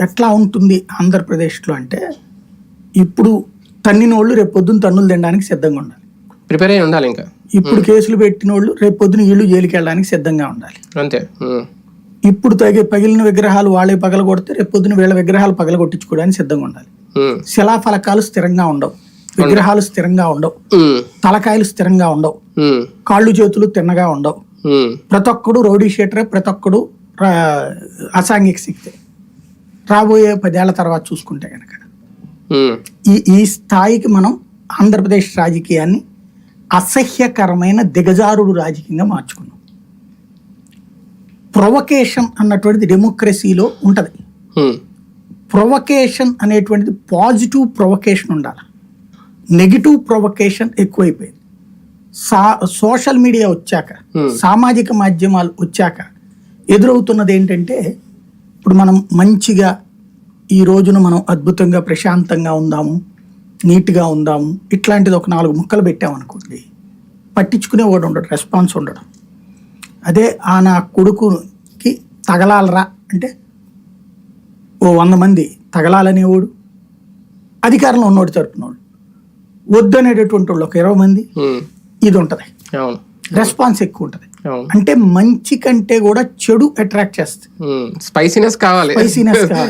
ఎట్లా ఉంటుంది ఆంధ్రప్రదేశ్లో అంటే ఇప్పుడు తన్నిన వాళ్ళు రేపు పొద్దున్న తన్నులు తినడానికి సిద్ధంగా ఉండాలి. ప్రిపేర్ అయి ఉండాలి ఇంకా. ఇప్పుడు కేసులు పెట్టిన వాళ్ళు రేపు పొద్దున వీళ్ళు జైలుకి వెళ్ళడానికి సిద్ధంగా ఉండాలి. అంతే. ఇప్పుడు తగి పగిలిన విగ్రహాలు వాళ్ళే పగల కొడితే రేపు పొద్దున వీళ్ళ విగ్రహాలు పగల కొట్టించుకోవడానికి సిద్ధంగా ఉండాలి. శిలాఫలకాలు స్థిరంగా ఉండవు. విగ్రహాలు స్థిరంగా ఉండవు. తలకాయలు స్థిరంగా ఉండవు. కాళ్ళు చేతులు తిన్నగా ఉండవు. ప్రతి ఒక్కడు రౌడీ షీటరే ప్రతి ఒక్కడు అసాంఘిక శక్తే. రాబోయే పదేళ్ళ తర్వాత చూసుకుంటే కనుక. ఈ ఈ స్థాయికి మనం ఆంధ్రప్రదేశ్ రాజకీయాన్ని అసహ్యకరమైన దిగజారుడు రాజకీయంగా మార్చుకున్నాం ప్రొవకేషన్ అన్నటువంటిది డెమోక్రసీలో ఉంటుంది. ప్రొవకేషన్ అనేటువంటిది పాజిటివ్ ప్రొవకేషన్ ఉండాలి నెగిటివ్ ప్రొవకేషన్ ఎక్కువైపోయింది సా సోషల్ మీడియా వచ్చాక. సామాజిక మాధ్యమాలు వచ్చాక ఎదురవుతున్నది ఏంటంటే ఇప్పుడు మనం మంచిగా ఈ రోజున మనం అద్భుతంగా ప్రశాంతంగా ఉందాము నీట్గా ఉందాము. ఇట్లాంటిది ఒక నాలుగు ముక్కలు పెట్టామనుకోండి పట్టించుకునేవాడు ఉండడు రెస్పాన్స్ ఉండడు. అదే ఆ నా కొడుకుకి తగలాలరా అంటే ఓ వంద మంది తగలాలనేవాడు అధికారంలో ఉన్నోడు తరపునోడు. వద్దనేటటువంటి వాళ్ళు ఒక ఇరవై మంది. ఇది ఉంటుంది. అవును. రెస్పాన్స్ ఎక్కువ ఉంటుంది. అంటే మంచి కంటే కూడా చెడు అట్రాక్ట్ చేస్తుంది. స్పైసీనెస్ కావాలి. స్పైసీనెస్ కావాలి.